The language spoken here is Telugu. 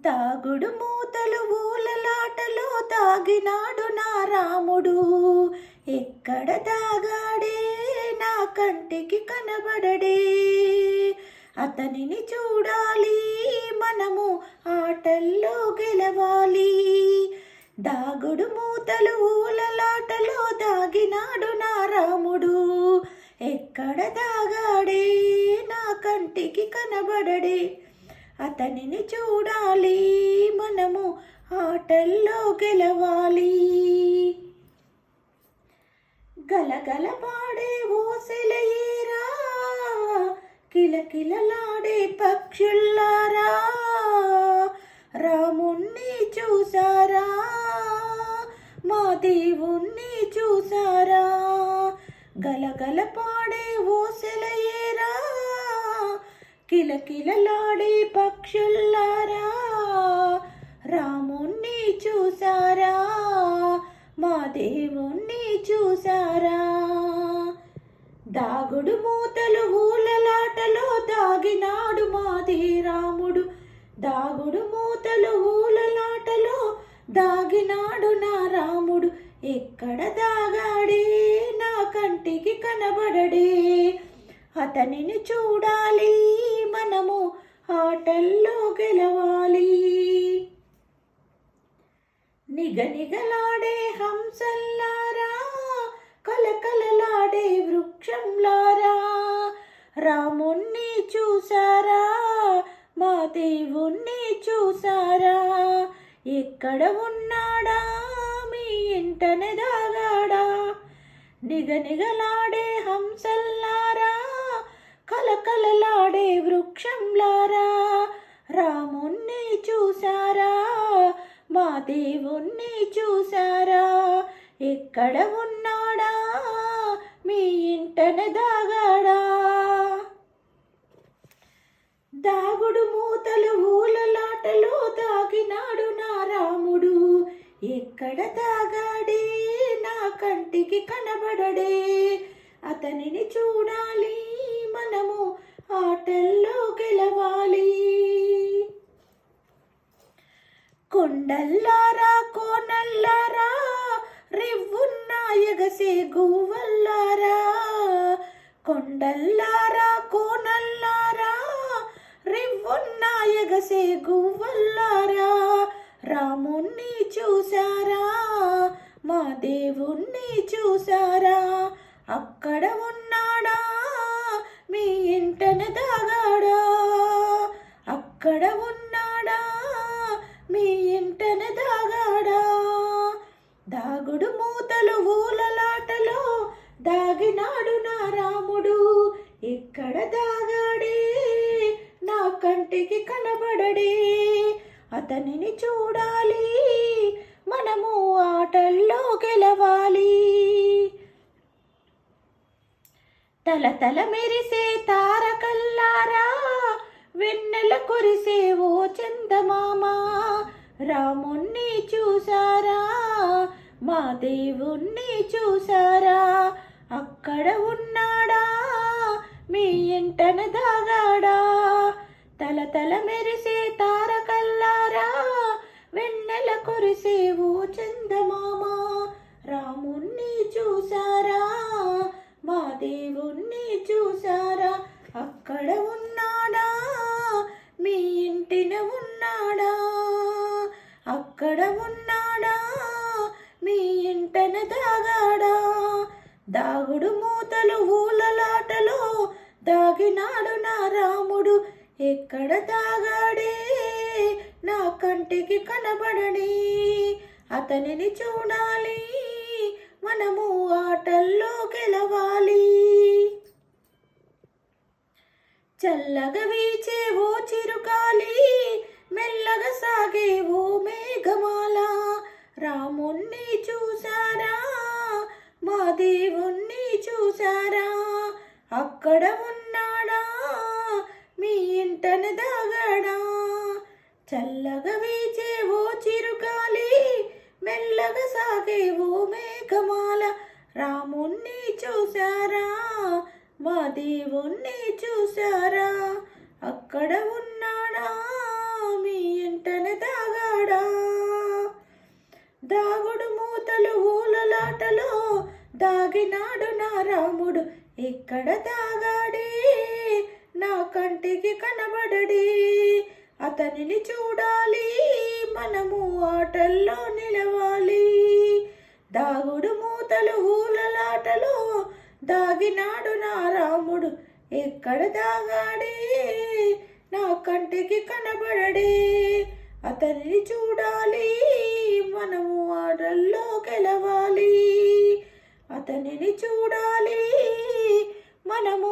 దాగుడు మూతలు ఊలలాటలో దాగినాడు నా రాముడు. ఎక్కడ దాగాడే నా కంటికి కనబడడే. అతనిని చూడాలి మనము ఆటల్లో గెలవాలి. దాగుడు మూతలు ఊలలాటలో దాగినాడు నా రాముడు. ఎక్కడ దాగాడే నా కంటికి కనబడడే. అతనిని చూడాలి మనము ఆటల్లో గెలవాలి. గలగల పాడే ఓసెలయేరా కిలకిలలాడే పక్షుల్లారా రాముణ్ణి చూసారా మా దేవుణ్ణి చూసారా గలగల పాడే ఓసెలయేరా కిలకిలలాడే పక్షుల్లారా రాముణ్ణి చూసారా మా దేవుణ్ణి చూసారా దాగుడు మూతలు ఊలలాటలో దాగినాడు మాది రాముడు. దాగుడు మూతలు ఊలలాటలో దాగినాడు నా రాముడు. ఎక్కడ దాగాడే? నా కంటికి కనబడడే. అతనిని చూడాలి మనము ఆటల్లో గెలవాలి. నిగనిగలాడే హంసల్లారా కలకలలాడే వృక్షంలారా రాముణ్ణి చూసారా మా దేవుణ్ణి చూసారా ఎక్కడ ఉన్నాడా మీ ఇంటనే దాగాడా. నిగనిగలాడే హంసల్లారా కలకలలాడే వృక్షంలారా రాముణ్ణి చూసారా మా దేవుణ్ణి చూసారా ఎక్కడ ఉన్నాడా మీ ఇంటనే దాగాడా? దాగుడు మూతలు ఊలలాటలో దాగినాడు నా రాముడు. ఎక్కడ దాగాడే నా కంటికి కనబడడే అతనిని చూడాలి మనము ఆటల్లో గెలవాలి. కొండల్లారా కోనల్లారా రివ్వున్న ఎగసే గువ్వల్లారా కొండల్లారా కోనల్లారా రివ్వున్న ఎగసే గువ్వల్లారా రాముణ్ణి చూసారా మా దేవుణ్ణి చూసారా అక్కడ ఉన్న కనబడడే. అతనిని చూడాలి. మనము ఆటల్లో గెలవాలి. తల తల మెరిసే తారకల్లారా వెన్నెల కురిసే ఓ చందమామ. రాముణ్ణి చూసారా మా దేవుణ్ణి చూసారా అక్కడ ఉన్నాడా మీ ఇంటన దాగాడా. తల తల మెరిసే తారకల్లారా వెన్నెల కురిసే ఓ చందమామ రాముణ్ణి చూసారా మా దేవుణ్ణి చూసారా అక్కడ ఉన్నాడా మీ ఇంటిన ఉన్నాడా అక్కడ ఉన్నాడా మీ ఇంటన దాగాడా దాగుడు మూతలు ఊలలాటలో దాగినాడు నా రాముడు ఎక్కడ తాగాడే? నా కంటికి కనబడని అతనిని చూడాలి. మనము ఆటల్లో గెలవాలి. చల్లగా వీచే ఓ చిరుకాలి మెల్లగా సాగే ఓ మేఘమాల. రాముణ్ణి చూసారా మా దేవుణ్ణి చూసారా అక్కడ ఉన్న చల్లగా వీచే చిరుకాలి మెల్లగా సాగేవో మేఘమాల. రాముణ్ణి చూశారా? మా దేవుణ్ణి చూశారా? అక్కడ ఉన్నాడా? మీ ఇంటనే దాగాడా దాగుడు మూతలు ఊలలాటలో దాగినాడు నా రాముడు. ఇక్కడ దాగాడే నా కంటికి కనబడడే. అతనిని చూడాలి మనము ఆటల్లో నిలవాలి. దాగుడు మూతలు ఊలలాటలో దాగినాడు నా రాముడు. ఎక్కడ దాగాడే? నా కంటికి కనబడడే. అతనిని చూడాలి మనము ఆటల్లో గెలవాలి. అతనిని చూడాలి మనము